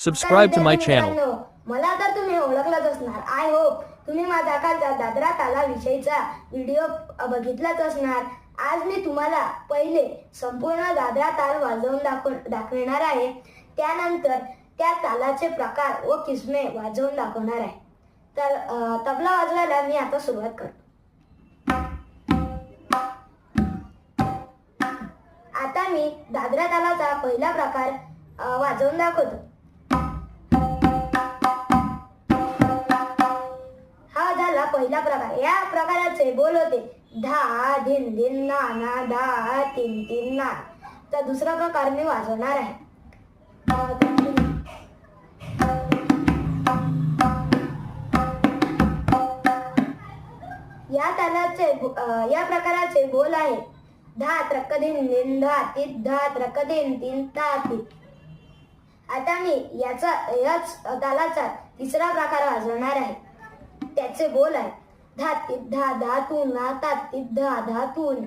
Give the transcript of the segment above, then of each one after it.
Subscribe to my channel मला तर तुम्ही ओळखलंच असणार. आय होप तुम्ही माझा कालचा दादरा ताला विषयीचा व्हिडिओ बघितलाच असणार. आज मी तुम्हाला पहिले संपूर्ण दादरा ताल वाजवून दाखव दाखविणार आहे. त्यानंतर त्या तालाचे प्रकार व किस्मे वाजवून दाखवणार आहे. तर तबला वाजवायला मी आता सुरुवात करतो. आता मी दादरा तालाचा पहिला प्रकार वाजवून दाखवतो. पहिला प्रकार. या प्रकाराचे बोल होते. धा धिन धिन ना ना धा तीन तीन ना. तर दुसरा प्रकार मी वाजवणार आहे. या तालाचे या प्रकाराचे बोल आहे. धा त्रक दिन दिन धा तीत धा त्रक दिन तीन ता तीत. आता मी याचा याच तालाचा तिसरा प्रकार वाजवणार आहे. त्याचे बोल आहे धातीत धा धातून ना तातीत धा धातून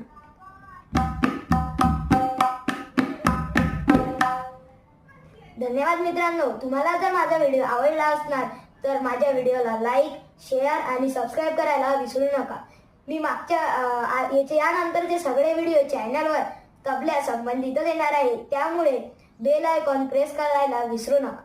धन्यवाद मित्रांनो. तुम्हाला जर माझा व्हिडिओ आवडला असणार तर माझ्या व्हिडिओला लाईक शेअर आणि सबस्क्राईब करायला विसरू नका. मी मागच्या याचे यानंतरचे सगळे व्हिडिओ चॅनलवर तबल्या संबंधित देणार आहे त्यामुळे बेल आयकॉन प्रेस करायला विसरू नका.